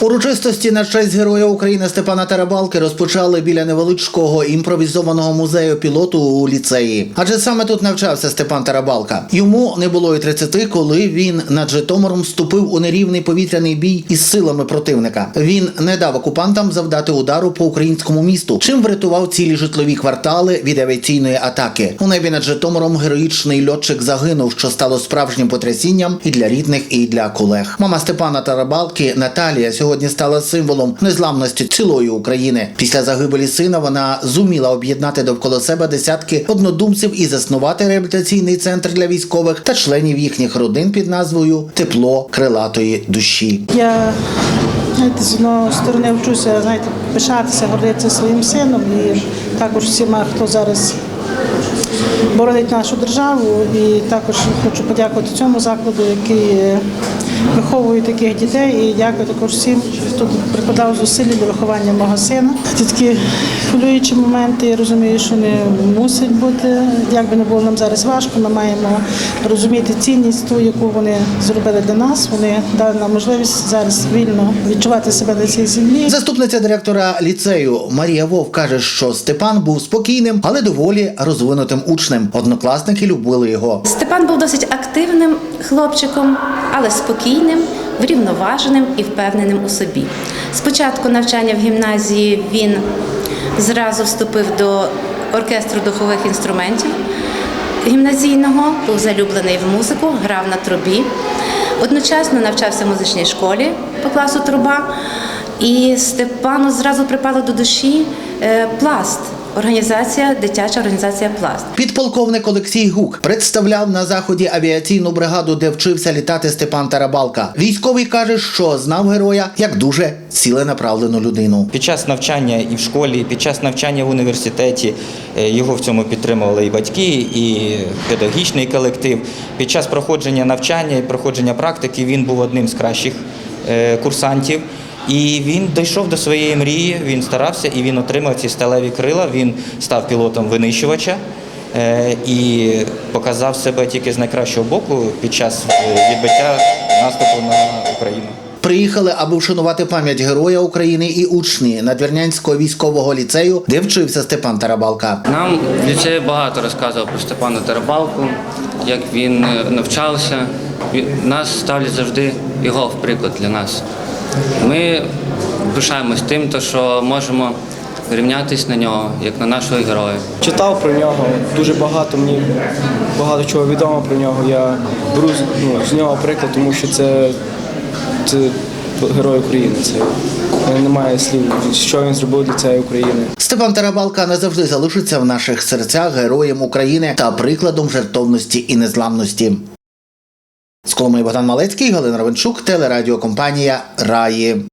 Урочистості на честь Героя України Степана Тарабалки розпочали біля невеличкого імпровізованого музею пілоту у ліцеї. Адже саме тут навчався Степан Тарабалка. Йому не було і 30, коли він над Житомиром вступив у нерівний повітряний бій із силами противника. Він не дав окупантам завдати удару по українському місту, чим врятував цілі житлові квартали від авіаційної атаки. У небі над Житомиром героїчний льотчик загинув, що стало справжнім потрясінням і для рідних, і для колег. Мама Степана Тарабалки Наталія сьогодні стала символом незламності цілої України. Після загибелі сина вона зуміла об'єднати довкола себе десятки однодумців і заснувати реабілітаційний центр для військових та членів їхніх родин під назвою Тепло крилатої душі. Я знаєте, з одної сторони вчуся знаєте, пишатися, гордитися своїм сином і також всіма, хто зараз боронить нашу державу. І також хочу подякувати цьому закладу, який е, виховує таких дітей. І дякую також всім, хто прикладав зусилля для виховання мого сина. Ці такі хвилюючі моменти. Я розумію, що не мусять бути. Як би не було нам зараз важко, ми маємо розуміти цінність ту, яку вони зробили для нас. Вони дали нам можливість зараз вільно відчувати себе на цій землі. Заступниця директора ліцею Марія Вовк каже, що Степан був спокійним, але доволі розвинутим учнем. Однокласники любили його. Степан був досить активним хлопчиком, але спокійним, врівноваженим і впевненим у собі. Спочатку навчання в гімназії він зразу вступив до оркестру духових інструментів гімназійного, був залюблений в музику, грав на трубі. Одночасно навчався в музичній школі по класу труба. І Степану зразу припало до душі е, пласт. Організація, дитяча організація пласт. Підполковник Олексій Гук представляв на заході авіаційну бригаду, де вчився літати Степан Тарабалка. Військовий каже, що знав героя як дуже ціленаправлену людину. Під час навчання і в школі, під час навчання в університеті е, його в цьому підтримували і батьки, і педагогічний колектив. Під час проходження навчання і проходження практики він був одним з кращих е, курсантів. І він дійшов до своєї мрії, він старався і він отримав ці сталеві крила. Він став пілотом винищувача е, і показав себе тільки з найкращого боку під час е, відбиття наступу на Україну. Приїхали, аби вшанувати пам'ять героя України і учні Надвірнянського військового ліцею, де вчився Степан Тарабалка. Нам в ліцеї багато розказував про Степана Тарабалку, як він е, навчався. Нас ставлять завжди його в приклад для нас. Ми пишаємось тим, то, що можемо рівнятись на нього, як на нашого героя. Читав про нього дуже багато. Мені багато чого відомо про нього. Я беру з- ну, з нього приклад, тому що це, це герой України. Це немає слів, що він зробив для цієї України. Степан Тарабалка назавжди залишиться в наших серцях героєм України та прикладом жертовності і незламності. З Коломи Богдан Малецький, Галина Равенчук, телерадіокомпанія Раї.